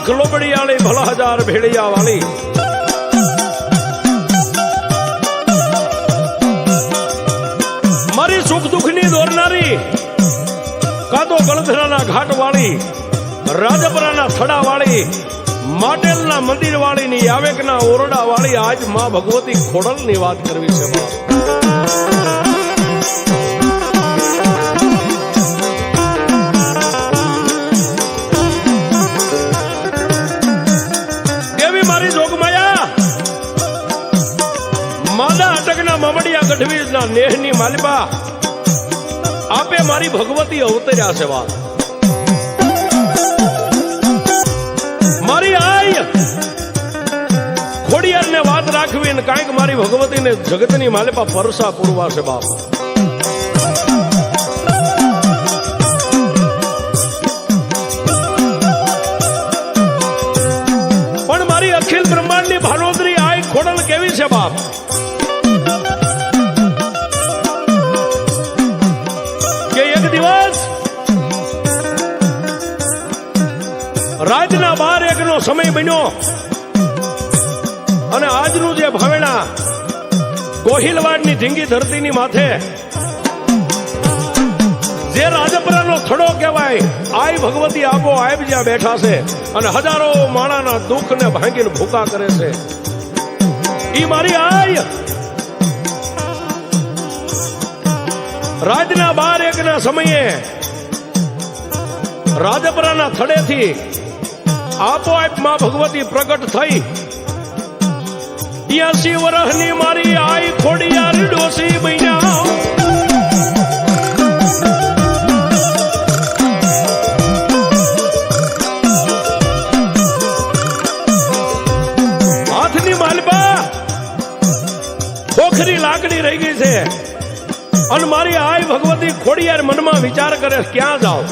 લાખ લોબડિયાળી ભલા હજાર ભેડિયા વાળી મારી સુખ દુઃખની દોરનારી, કાદો ગળધરાના ઘાટ વાળી રાજપરાના થડા વાળી માટેલના મંદિર વાળી ની યાવેકના ઓરડા વાળી આજમાં ભગવતી ખોડલ ની વાત કરવી છે અટકના મમડિયા ગઢવીના નેહની માલિબા આપે મારી ભગવતી અવતર્યા છે વાત. મારી આય ખોડિયારને વાત રાખવી ને કાંઈક મારી ભગવતીને જગતની માલિપા પરસા પૂરવા છે બાપ. પણ મારી અખિલ બ્રહ્માંડની ભાનોદરી આય ખોડલ કેવી છે બાપ? રાતના બાર એક નો સમય બન્યો. અને આજનું જે ભાવેણા ગોહિલવાડની ઢીંગી ધરતીની માથે, જે રાજપરાનો થડો કહેવાય, આય ભગવતી આપો આયબ જ્યાં બેઠા છે. અને હજારો માણાના દુઃખને ભાંગીને ભૂકા કરે છે. ઈ મારી આય. રાજના બાર એકના સમયે, રાજપરાના થડેથી આપોઆપ ભગવતી પ્રગટ થઈ. ત્યાસી વર્ષની મારી આઈ ખોડિયાર ડોસી બન્યા. હાથની માલબા ખોખરી લાકડી રહી ગઈ છે. અને મારી આઈ ભગવતી ખોડિયાર મનમાં વિચાર કરે ક્યાં જાઓ?